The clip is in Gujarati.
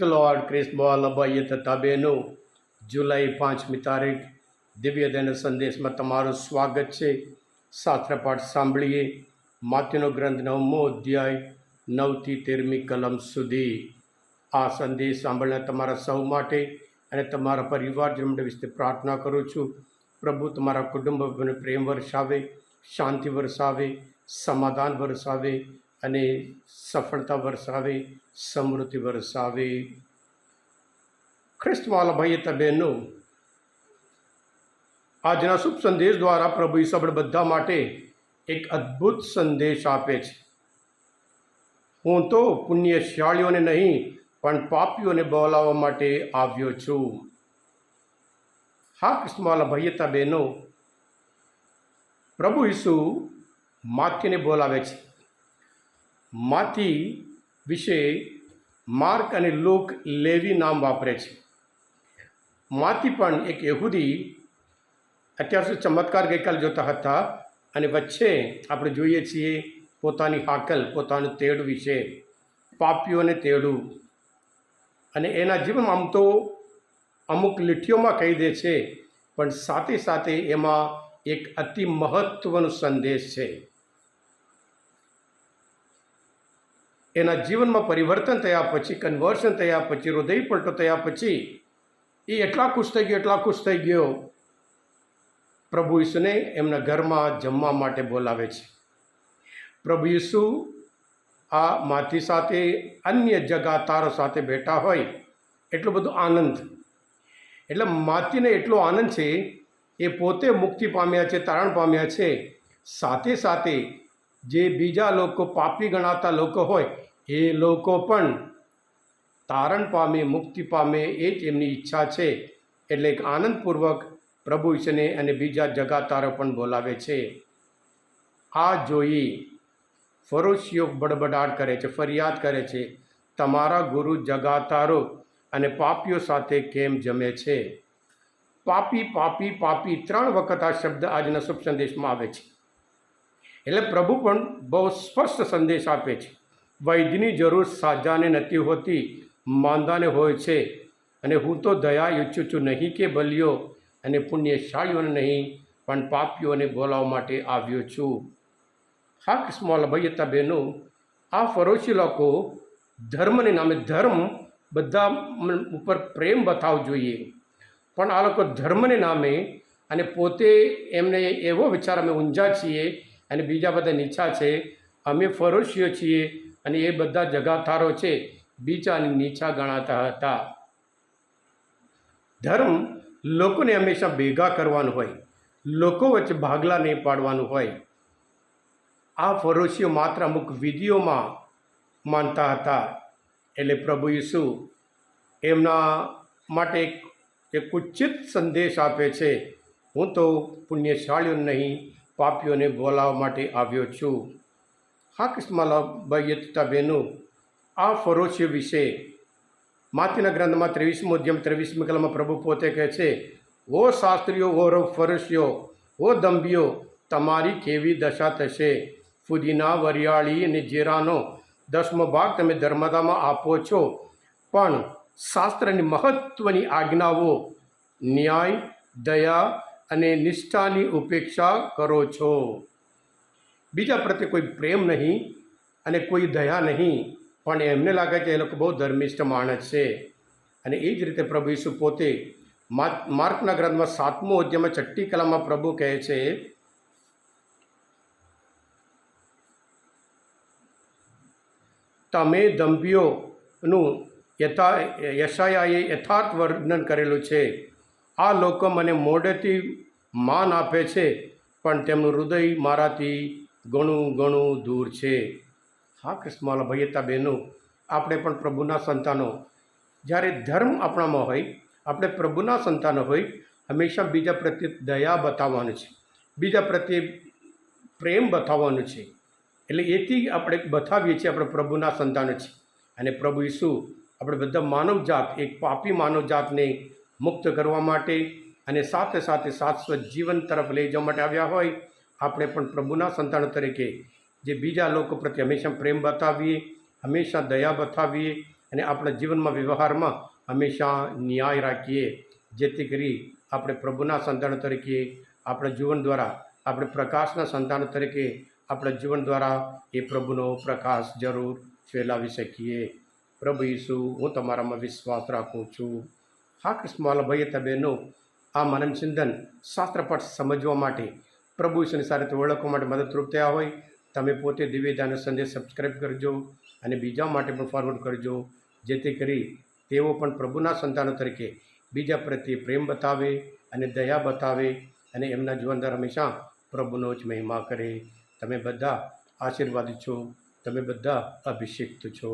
ધ લોર્ડ ક્રિસ બોલ અભય તથા બહેનો જુલાઈ પાંચમી તારીખ, દિવ્ય દૈન સંદેશમાં તમારું સ્વાગત છે. શાસ્ત્રપાઠ સાંભળીએ. માથેનો ગ્રંથ નવમો અધ્યાય, નવથી તેરમી કલમ સુધી. આ સંદેશ સાંભળનાર તમારા સૌ માટે અને તમારા પરિવારજન માટે વિશે પ્રાર્થના કરું છું. પ્રભુ, તમારા કુટુંબ પ્રેમ વરસાવે શાંતિ વરસાવે સમાધાન વરસાવે અને સફળતા વરસાવે, સમૃદ્ધિ વરસાવે. ખ્રિસ્ત વાલભાઈએ તબેનો આજના શુભ સંદેશ દ્વારા પ્રભુ ઈસુ બધા માટે એક અદ્ભુત સંદેશ આપે છે. હું તો પુણ્યશાળીઓને નહીં, પણ પાપીઓને બોલાવવા માટે આવ્યો છું. હા કૃષ્ણવાલા ભૈયતા બહેનો, પ્રભુ ઈસુ માથીને બોલાવે છે. માથી વિશે માર્ક અને લોક લેવી નામ વાપરે છે. માથી પણ એક યહૂદી અત્યાર સુધી ચમત્કાર ગઈકાલ જોતા હતા અને વચ્ચે આપણે જોઈએ છીએ પોતાની હાકલ, પોતાનું તેડ વિશે પાપીઓને તેડું. અને એના જીવનમાં આમ તો અમુક લીટીઓમાં કહી દે છે, પણ સાથે સાથે એમાં એક અતિ મહત્ત્વનો સંદેશ છે. એના જીવનમાં પરિવર્તન થયા પછી કન્વર્શન થયા પછી, હૃદય પલટો થયા પછી, એ એટલા ખુશ થઈ ગયો, એટલા ખુશ થઈ ગયો. પ્રભુ ઈસુને એમના ઘરમાં જમવા માટે બોલાવે છે. પ્રભુ ઈસુ આ માથી સાથે, અન્ય જગાતારો સાથે બેઠા હોય, એટલો બધો આનંદ. એટલે માતીને એટલો આનંદ છે, એ પોતે મુક્તિ પામ્યા છે, તારણ પામ્યા છે, સાથે સાથે જે બીજા લોકો પાપી ગણાતા લોકો હોય, એ લોકો પણ તારણ પામે, મુક્તિ પામે એ જ એમની ઈચ્છા છે. એટલે આનંદપૂર્વક પ્રભુ ઈશ્વરને અને બીજા જગાતારો પણ બોલાવે છે. આ જોઈ ફરોશીઓ બડબડાટ કરે છે, ફરિયાદ કરે છે, તમારા ગુરુ જગાતારો અને પાપીઓ સાથે કેમ જમે છે? પાપી પાપી પાપી ત્રણ વખત આ શબ્દ આજના શુભ સંદેશમાં આવે છે. એટલે પ્રભુ પણ બહુ સ્પષ્ટ સંદેશ આપે છે. વૈદ્યની જરૂર સાજાને નથી હોતી, માંદાને હોય છે. અને હું તો દયા ઈચ્છું છું નહીં કે બલિયો અને પુણ્યશાળીઓને નહીં, પણ પાપીઓને બોલાવવા માટે આવ્યો છું. હા કૃષ્ણ ભૈયતા બહેનો, આ ફરોશી લોકો ધર્મને નામે ધર્મ બધા ઉપર પ્રેમ બતાવવો જોઈએ. પણ આ લોકો ધર્મને નામે અને પોતે એમને એવો વિચાર અમે ઊંઝા છીએ અને બીજા બધા નીચા છે. અમે ફરોશીઓ છીએ અને એ બધા જગાથારો છે. બીજાની નીચા ગણાતા હતા. ધર્મ લોકોને હંમેશા ભેગા કરવાનું હોય. લોકો વચ્ચે ભાગલા નહીં પાડવાનું હોય. આ ફરોશીઓ માત્ર અમુક વિધિઓમાં માનતા હતા. એટલે પ્રભુ ઈસુ એમના માટે એક એક ઉચિત સંદેશ આપે છે. હું તો પુણ્યશાળીઓ નહીં પાપીઓને બોલાવવા માટે આવ્યો છું. હા, કૃષ્ણમાલા તથા બહેનો આ ફરોશીઓ વિશે માતીના ગ્રંથમાં ત્રેવીસમો અધ્યમ ત્રેવીસમી કલમમાં પ્રભુ પોતે કહે છે ઓ શાસ્ત્રીઓ ઓ ફરોશીઓ ઓ દંભીઓ, તમારી કેવી દશા થશે? ફુદીના, વરિયાળી અને જીરાનો દસમો ભાગ તમે ધર્મદામાં આપો છો. પણ શાસ્ત્રની મહત્ત્વની આજ્ઞાઓ ન્યાય, દયા અને નિષ્ઠાની ઉપેક્ષા કરો છો. બીજા પ્રત્યે કોઈ પ્રેમ નહીં અને કોઈ દયા નહીં, પણ એમને લાગે છે એ લોકો બહુ ધર્મિષ્ઠ માણસ છે. અને એ જ રીતે પ્રભુ ઈસુ પોતે માર્કના ગ્રંથમાં સાતમો અધ્યાયમાં છઠ્ઠી કલામાં પ્રભુ કહે છે, તમે દંભીઓનું યથા, યશાયાએ યથાર્થ વર્ણન કરેલું છે. આ લોકો મને મોઢેથી માન આપે છે, પણ તેમનું હૃદય મારાથી ઘણું ઘણું દૂર છે. હા કૃષ્ણવાલા ભૈયતા બહેનો આપણે પણ પ્રભુના સંતાનો. જ્યારે ધર્મ આપણામાં હોય, આપણે પ્રભુના સંતાનો હોય, હંમેશા બીજા પ્રત્યે દયા બતાવવાનું છે. બીજા પ્રત્યે પ્રેમ બતાવવાનું છે. એટલે એથી આપણે બતાવીએ છીએ આપણે પ્રભુના સંતાનો છે અને પ્રભુ ઈસુ આપણે બધા માનવજાત, એક પાપી માનવજાતને મુક્ત કરવા માટે અને સાથે સાથે શાશ્વત જીવન તરફ લઈ જવા માટે આવ્યા હોય, આપણે પણ પ્રભુના સંતાન તરીકે જે બીજા લોકો પ્રત્યે હંમેશા પ્રેમ બતાવીએ, હંમેશા દયા બતાવીએ અને આપણા જીવનમાં વ્યવહારમાં હંમેશા ન્યાય રાખીએ. જેથી કરી આપણે પ્રભુના સંતાન તરીકે, આપણા જીવન દ્વારા, આપણે પ્રકાશના સંતાન તરીકે, આપણા જીવન દ્વારા એ પ્રભુનો પ્રકાશ જરૂર ફેલાવી શકીએ. પ્રભુ ઈસુ, હું તમારામાં વિશ્વાસ રાખું છું. હા કૃષ્ણવાલા ભાઈએ, તબેનો આ મનન ચિંતન શાસ્ત્રપાઠ સમજવા માટે પ્રભુ ઈશ્વરની સાથે ઓળખવા માટે મદદરૂપ થયા હોય, તમે પોતે દિવ્યદાનો સંદેશ સબસ્ક્રાઈબ કરજો અને બીજા માટે પણ ફોરવર્ડ કરજો, જેથી કરી તેઓ પણ પ્રભુના સંતાનો તરીકે બીજા પ્રત્યે પ્રેમ બતાવે અને દયા બતાવે અને એમના જીવન દ્વારા હંમેશા પ્રભુનો જ મહિમા કરે. તમે બધા આશીર્વાદ છો, તમે બધા અભિષિક્ત છો.